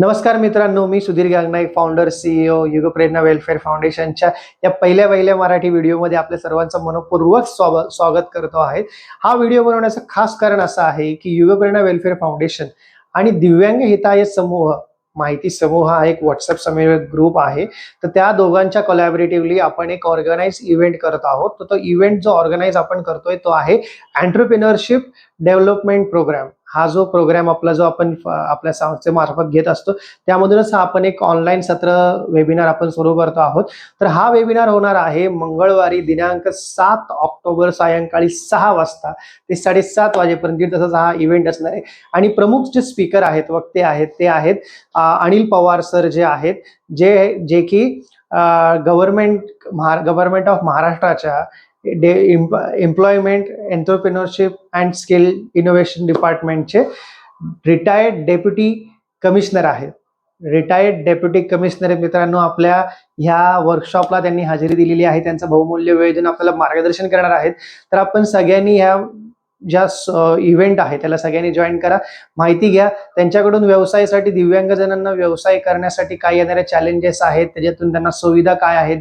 नमस्कार मित्रांनो मी Sudhir Gangnaik founder CEO Yugprerna welfare फाउंडेशनच्या या पहिल्या पहिल्या मराठी व्हिडिओमध्ये आपल्या सर्वांचं मनपूर्वक स्वागत स्वागत करतो आहे. हा व्हिडिओ बनवण्याचं खास कारण असं आहे की युगप्रेरणा वेलफेअर फाउंडेशन आणि दिव्यांग हिताय समूह माहिती समूह हा एक व्हॉट्सअप समन्वय ग्रुप आहे. तर त्या दोघांच्या कोलॅबरेटिव्हली आपण एक ऑर्गनाईज इव्हेंट करत आहोत. तर तो इव्हेंट जो ऑर्गनाईज आपण करतोय तो आहे अँटरप्रिनरशिप डेव्हलपमेंट प्रोग्राम हा जो प्रोग्राम आपला जो आपण आपल्या संस्थे मार्फत घेत असतो त्यामधूनच हा आपण एक ऑनलाईन सत्र वेबिनार आपण सुरू करतो आहोत. तर हा वेबिनार होणार आहे मंगळवारी दिनांक सात ऑक्टोबर सायंकाळी सहा वाजता ते साडेसात वाजेपर्यंत. तसंच हा इव्हेंट असणार आहे. आणि प्रमुख जे स्पीकर आहेत वक्ते आहेत ते आहेत अनिल पवार सर जे आहेत जे जे की गव्हर्नमेंट गव्हर्नमेंट ऑफ महाराष्ट्राच्या employment entrepreneurship and skill innovation डिपार्टमेंटचे retired deputy commissioner आहेत. रिटायर्ड डेप्युटी कमिशनर मित्रांनो आपल्या ह्या वर्कशॉपला त्यांनी हजेरी दिलेली आहे. त्यांचं बहुमूल्य वेळ देऊन आपल्याला मार्गदर्शन करणार आहेत. तर आपण सगळ्यांनी ह्या ज्या इव्हेंट आहे त्याला सगळ्यांनी जॉईन करा. माहिती घ्या त्यांच्याकडून व्यवसायासाठी दिव्यांगजनांना व्यवसाय करण्यासाठी काय येणाऱ्या चॅलेंजेस आहेत त्याच्यातून त्यांना सुविधा काय आहेत?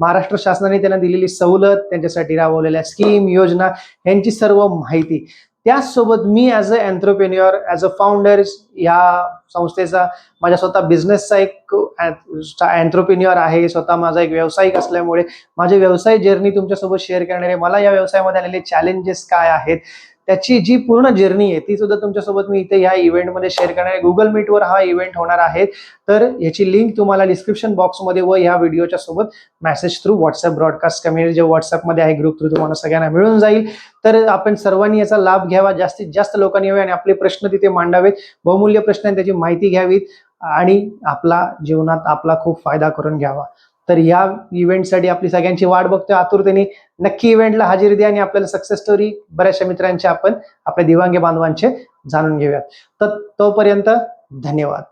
महाराष्ट्र शासनाने त्यांना दिलेली सवलत त्यांच्यासाठी राबवलेल्या स्कीम योजना यांची सर्व माहिती. त्याचसोबत मी as a entrepreneur as a founder या संस्थेचा माझ्या स्वतः बिझनेसचा एक एन्टरप्रेन्युअर आहे. स्वतः माझा एक व्यावसायिक असल्यामुळे माझे व्यवसाय जर्नी तुमच्यासोबत शेअर करणारे मला या व्यवसायामध्ये आलेले चॅलेंजेस काय आहेत? त्याची जी पूर्ण जर्नी आहे ती सुद्धा तुमच्यासोबत मी इथे ह्या इव्हेंटमध्ये शेअर करणार आहे. गुगल मीटवर हा इव्हेंट होणार आहे. तर याची लिंक तुम्हाला डिस्क्रिप्शन बॉक्समध्ये व ह्या व्हिडिओच्या सोबत message through WhatsApp broadcast community जे व्हॉट्सअपमध्ये आहे ग्रुप थ्रू तुम्हाला सगळ्यांना मिळून जाईल. तर आपण सर्वांनी याचा लाभ घ्यावा. जास्तीत जास्त लोकांनी यावे आणि आपले प्रश्न तिथे मांडावेत. बहुमूल्य प्रश्न त्याची माहिती घ्यावीत आणि आपला जीवनात आपला खूप फायदा करून घ्यावा. तर या इव्हेंटसाठी आपली सगळ्यांची वाट बघतोय आतुरतेने. नक्की इव्हेंटला हजेरी द्या आणि आपल्याला सक्सेस स्टोरी बऱ्याचशा मित्रांचे आपण आपल्या दिवांगे बांधवांचे जाणून घेऊयात. तर तोपर्यंत धन्यवाद.